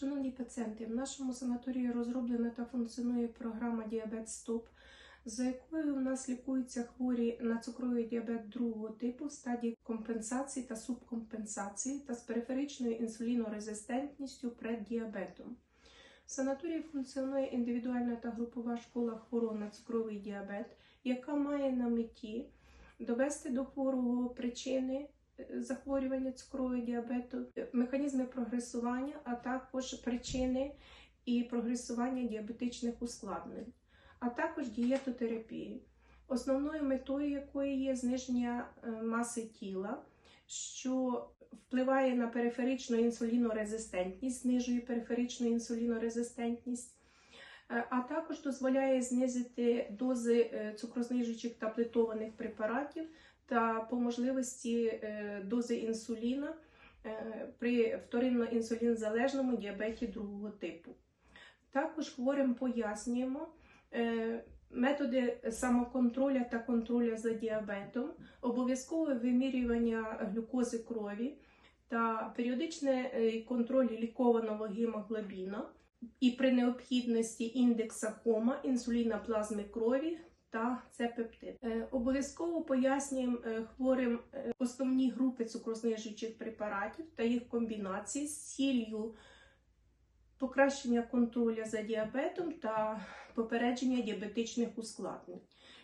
Шановні пацієнти, в нашому санаторії розроблена та функціонує програма Діабет Стоп, за якою у нас лікуються хворі на цукровий діабет другого типу в стадії компенсації та субкомпенсації та з периферичною інсулінорезистентністю преддіабетом. В санаторії функціонує індивідуальна та групова школа хворого на цукровий діабет, яка має на меті довести до хворого причини захворювання цукрового діабету, механізми прогресування, а також причини і прогресування діабетичних ускладнень, а також дієтотерапії, основною метою якої є зниження е, маси тіла, що впливає на периферичну інсулінорезистентність, знижує периферичну інсулінорезистентність. Е, А також дозволяє знизити дози е, цукрознижуючих таблетованих препаратів та по можливості е, дози інсуліна е, при вторинно інсулінзалежному діабеті другого типу. Також хворим пояснюємо е, методи самоконтроля та контроля за діабетом, обов'язкове вимірювання глюкози крові та періодичний контроль лікованого гемоглобіна і при необхідності індекса хома, інсуліна плазми крові та С-пептид. Е, Обов'язково пояснюємо е, хворим е, основні групи цукрознижуючих препаратів та їх комбінації з ціллю покращення контролю за діабетом та попередження діабетичних ускладнень.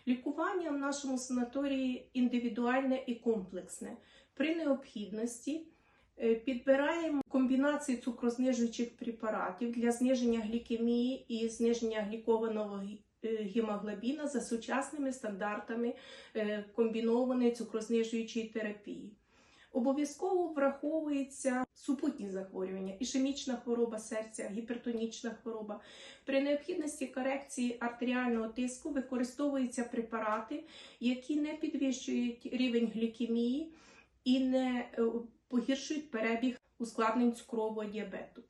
Лікування в нашому санаторії індивідуальне і комплексне. При необхідності підбираємо комбінації цукрознижуючих препаратів для зниження глікемії і зниження глікованого гемоглобіна за сучасними стандартами е, комбінованої цукрознижуючої терапії. Обов'язково враховується супутні захворювання, ішемічна хвороба серця, гіпертонічна хвороба. При необхідності корекції артеріального тиску використовуються препарати, які не підвищують рівень глікемії і не е, погіршують перебіг ускладнень цукрового діабету.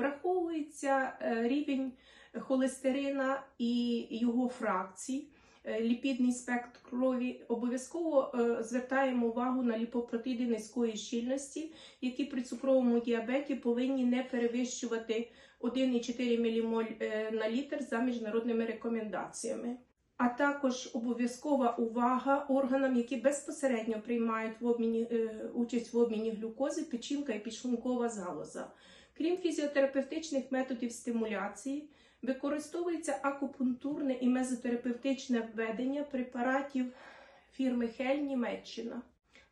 Враховується е, рівень холестерина і його фракцій, е, ліпідний спектр крові. Обов'язково е, звертаємо увагу на ліпопротиди низької щільності, які при цукровому діабеті повинні не перевищувати 1,4 ммоль на літр за міжнародними рекомендаціями. А також обов'язкова увага органам, які безпосередньо приймають в обміні, е, участь в обміні глюкози, печінка і підшлункова залоза. Крім фізіотерапевтичних методів стимуляції, використовується акупунктурне і мезотерапевтичне введення препаратів фірми Хель Німеччина.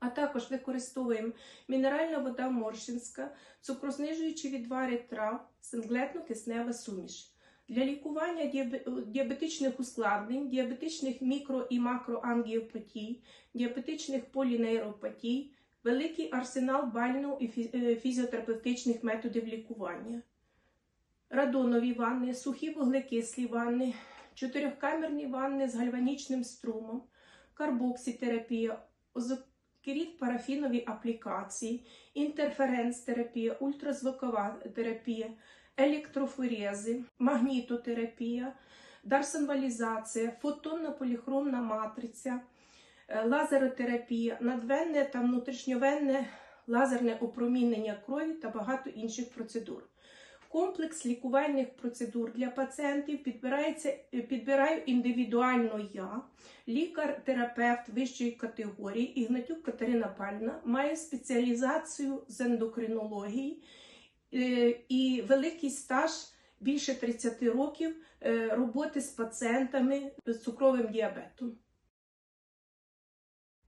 А також використовуємо мінеральна вода Морщинська, цукрознижуючі відвари трав, синглетно-киснева суміш. Для лікування діабетичних ускладнень, діабетичних мікро- і макроангіопатій, діабетичних полінейропатій, великий арсенал бально і е, фізіотерапевтичних методів лікування. Радонові ванни, сухі вуглекислі ванни, чотирьохкамерні ванни з гальванічним струмом, карбоксітерапія, озокеріт парафінові аплікації, інтерференц-терапія, ультразвукова терапія, електрофорези, магнітотерапія, дарсонвалізація, фотонна поліхромна матриця, е, лазеротерапія, надвенне та внутрішньовенне лазерне опромінення крові та багато інших процедур. Комплекс лікувальних процедур для пацієнтів е, підбираю індивідуально я, лікар-терапевт вищої категорії Ігнатюк Катерина Пальна, має спеціалізацію з ендокринології е, і великий стаж більше 30 років е, роботи з пацієнтами з цукровим діабетом.